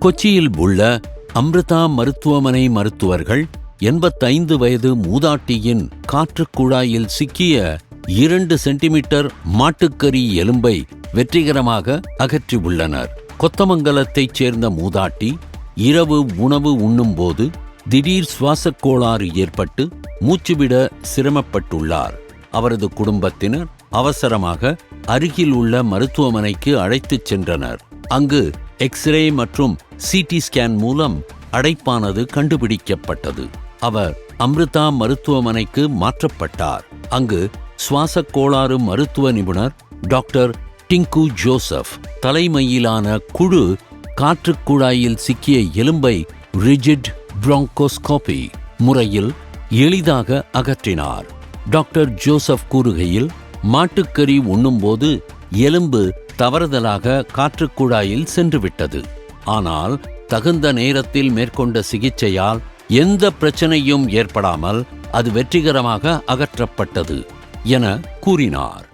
கொச்சியில் உள்ள அம்ருதா மருத்துவமனை மருத்துவர்கள் எண்பத்தைந்து வயது மூதாட்டியின் காற்றுக் குழாயில் சிக்கிய இரண்டு சென்டிமீட்டர் மாட்டுக்கறி எலும்பை வெற்றிகரமாக அகற்றியுள்ளனர். கொத்தமங்கலத்தைச் சேர்ந்த மூதாட்டி இரவு உணவு உண்ணும்போது திடீர் சுவாசக் கோளாறு ஏற்பட்டு மூச்சுவிட சிரமப்பட்டுள்ளார். அவரது குடும்பத்தினர் அவசரமாக அருகில் உள்ள மருத்துவமனைக்கு அழைத்துச் சென்றனர். அங்கு எக்ஸ்ரே மற்றும் சிடி ஸ்கேன் மூலம் அடைப்பானது கண்டுபிடிக்கப்பட்டது. அவர் அம்ருதா மருத்துவமனைக்கு மாற்றப்பட்டார். அங்கு சுவாசக் கோளாறு மருத்துவ நிபுணர் டாக்டர் டிங்கு ஜோசப் தலைமையிலான குழு காற்றுக் குழாயில் சிக்கிய எலும்பை ரிஜிட் புரோங்கோஸ்கோபி முறையில் எளிதாக அகற்றினார். டாக்டர் ஜோசப் கூறுகையில் மாட்டுக்கறி உண்ணும்போது எலும்பு தவறுதலாக காற்றுக்குழாயில் சென்றுவிட்டது. ஆனால் தகுந்த நேரத்தில் மேற்கொண்ட சிகிச்சையால் எந்த பிரச்சனையும் ஏற்படாமல் அது வெற்றிகரமாக அகற்றப்பட்டது என கூறினார்.